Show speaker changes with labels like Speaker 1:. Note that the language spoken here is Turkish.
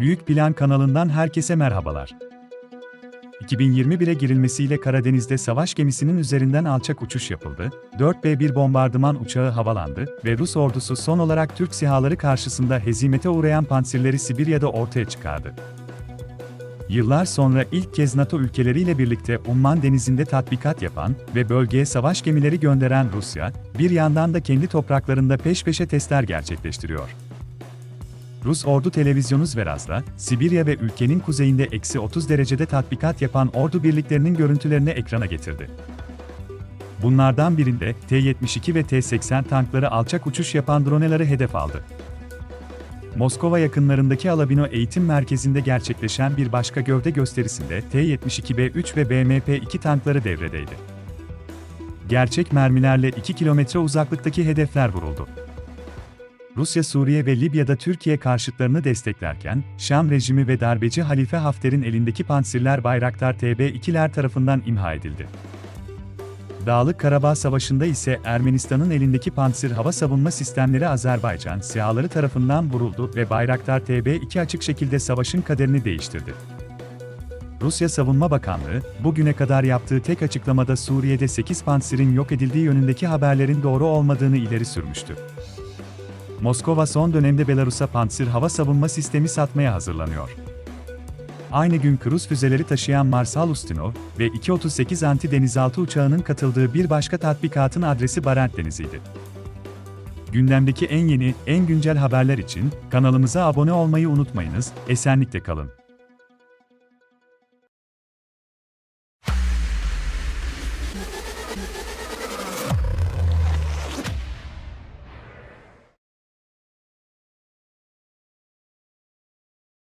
Speaker 1: Büyük Plan kanalından herkese merhabalar. 2021'e girilmesiyle Karadeniz'de savaş gemisinin üzerinden alçak uçuş yapıldı, 4B-1 bombardıman uçağı havalandı ve Rus ordusu son olarak Türk sihaları karşısında hezimete uğrayan pansirleri Sibirya'da ortaya çıkardı. Yıllar sonra ilk kez NATO ülkeleriyle birlikte Umman Denizi'nde tatbikat yapan ve bölgeye savaş gemileri gönderen Rusya, bir yandan da kendi topraklarında peş peşe testler gerçekleştiriyor. Rus ordu televizyonu Zveraz'da, Sibirya ve ülkenin kuzeyinde eksi 30 derecede tatbikat yapan ordu birliklerinin görüntülerini ekrana getirdi. Bunlardan birinde T-72 ve T-80 tankları alçak uçuş yapan droneları hedef aldı. Moskova yakınlarındaki Alabino Eğitim Merkezi'nde gerçekleşen bir başka gövde gösterisinde T-72B3 ve BMP-2 tankları devredeydi. Gerçek mermilerle 2 kilometre uzaklıktaki hedefler vuruldu. Rusya, Suriye ve Libya'da Türkiye karşıtlarını desteklerken, Şam rejimi ve darbeci Halife Hafter'in elindeki pansirler Bayraktar TB2'ler tarafından imha edildi. Dağlık Karabağ Savaşı'nda ise Ermenistan'ın elindeki pansir hava savunma sistemleri Azerbaycan SİHA'ları tarafından vuruldu ve Bayraktar TB2 açık şekilde savaşın kaderini değiştirdi. Rusya Savunma Bakanlığı, bugüne kadar yaptığı tek açıklamada Suriye'de 8 pansirin yok edildiği yönündeki haberlerin doğru olmadığını ileri sürmüştü. Moskova son dönemde Belarus'a Pansir hava savunma sistemi satmaya hazırlanıyor. Aynı gün kruz füzeleri taşıyan Marsal Ustinov ve 238 anti-denizaltı uçağının katıldığı bir başka tatbikatın adresi Barent Denizi'ydi. Gündemdeki en yeni, en güncel haberler için kanalımıza abone olmayı unutmayınız, esenlikle kalın.